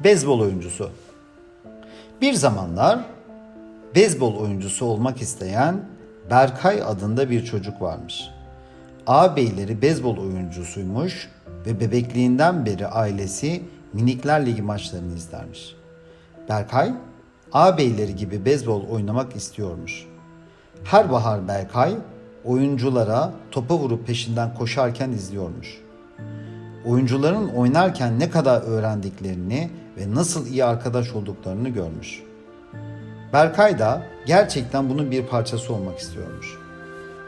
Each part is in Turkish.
Beyzbol oyuncusu. Bir zamanlar beyzbol oyuncusu olmak isteyen Berkay adında bir çocuk varmış. Ağabeyleri beyzbol oyuncusuymuş ve bebekliğinden beri ailesi Minikler Ligi maçlarını izlermiş. Berkay, ağabeyleri gibi beyzbol oynamak istiyormuş. Her bahar Berkay, oyunculara topa vurup peşinden koşarken izliyormuş. Oyuncuların oynarken ne kadar öğrendiklerini ve nasıl iyi arkadaş olduklarını görmüş. Berkay da gerçekten bunun bir parçası olmak istiyormuş.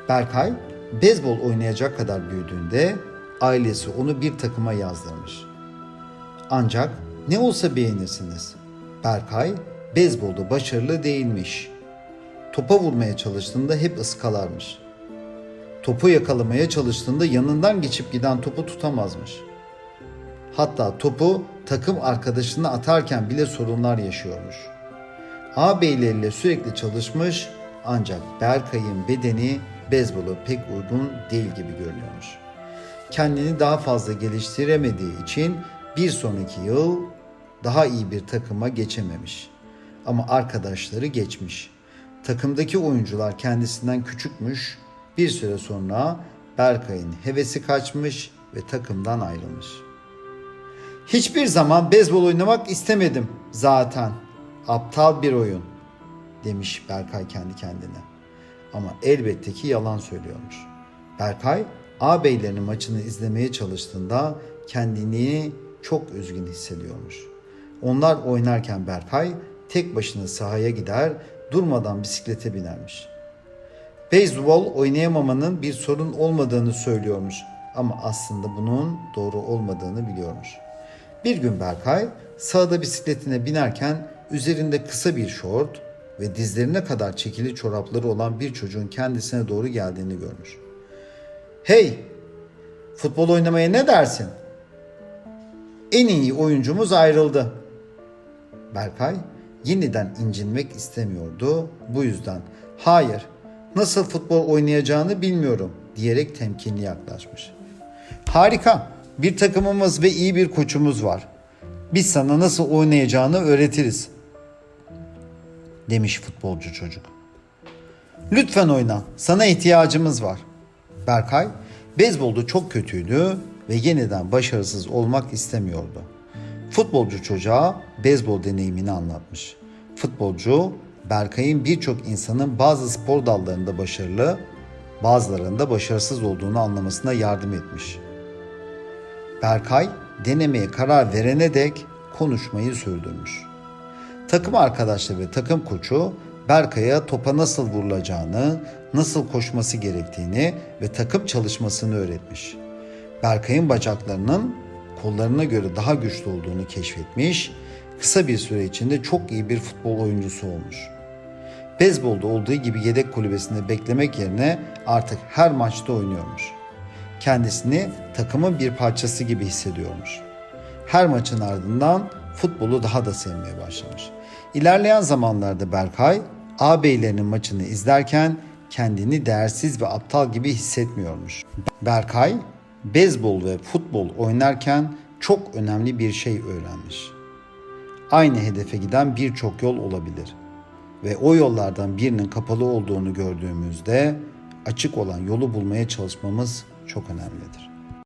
Berkay, beyzbol oynayacak kadar büyüdüğünde ailesi onu bir takıma yazdırmış. Ancak ne olsa beğenirsiniz. Berkay beyzbolda başarılı değilmiş. Topa vurmaya çalıştığında hep ıskalarmış. Topu yakalamaya çalıştığında yanından geçip giden topu tutamazmış. Hatta topu takım arkadaşına atarken bile sorunlar yaşıyormuş. Ağabeyleriyle sürekli çalışmış ancak Berkay'ın bedeni beyzbola pek uygun değil gibi görünüyormuş. Kendini daha fazla geliştiremediği için bir sonraki yıl daha iyi bir takıma geçememiş. Ama arkadaşları geçmiş. Takımdaki oyuncular kendisinden küçükmüş. Bir süre sonra Berkay'ın hevesi kaçmış ve takımdan ayrılmış. Hiçbir zaman beyzbol oynamak istemedim zaten. Aptal bir oyun demiş Berkay kendi kendine. Ama elbette ki yalan söylüyormuş. Berkay ağabeylerinin maçını izlemeye çalıştığında kendini çok üzgün hissediyormuş. Onlar oynarken Berkay tek başına sahaya gider, durmadan bisiklete binermiş. Beyzbol oynayamamanın bir sorun olmadığını söylüyormuş ama aslında bunun doğru olmadığını biliyormuş. Bir gün Berkay sağda bisikletine binerken üzerinde kısa bir şort ve dizlerine kadar çekili çorapları olan bir çocuğun kendisine doğru geldiğini görmüş. Hey! Futbol oynamaya ne dersin? En iyi oyuncumuz ayrıldı. Berkay yeniden incinmek istemiyordu. Bu yüzden hayır nasıl futbol oynayacağını bilmiyorum diyerek temkinli yaklaşmış. Harika bir takımımız ve iyi bir koçumuz var. Biz sana nasıl oynayacağını öğretiriz demiş futbolcu çocuk. Lütfen oyna. Sana ihtiyacımız var. Berkay, beyzbolda çok kötüydü ve yeniden başarısız olmak istemiyordu. Futbolcu çocuğa beyzbol deneyimini anlatmış. Futbolcu, Berkay'ın birçok insanın bazı spor dallarında başarılı, bazılarında başarısız olduğunu anlamasına yardım etmiş. Berkay, denemeye karar verene dek konuşmayı sürdürmüş. Takım arkadaşları ve takım koçu Berkay'a topa nasıl vurulacağını, nasıl koşması gerektiğini ve takım çalışmasını öğretmiş. Berkay'ın bacaklarının kollarına göre daha güçlü olduğunu keşfetmiş, kısa bir süre içinde çok iyi bir futbol oyuncusu olmuş. Beyzbolda olduğu gibi yedek kulübesinde beklemek yerine artık her maçta oynuyormuş. Kendisini takımın bir parçası gibi hissediyormuş. Her maçın ardından futbolu daha da sevmeye başlamış. İlerleyen zamanlarda Berkay, ağabeylerinin maçını izlerken kendini değersiz ve aptal gibi hissetmiyormuş. Berkay, beyzbol ve futbol oynarken çok önemli bir şey öğrenmiş. Aynı hedefe giden birçok yol olabilir ve o yollardan birinin kapalı olduğunu gördüğümüzde açık olan yolu bulmaya çalışmamız çok önemlidir.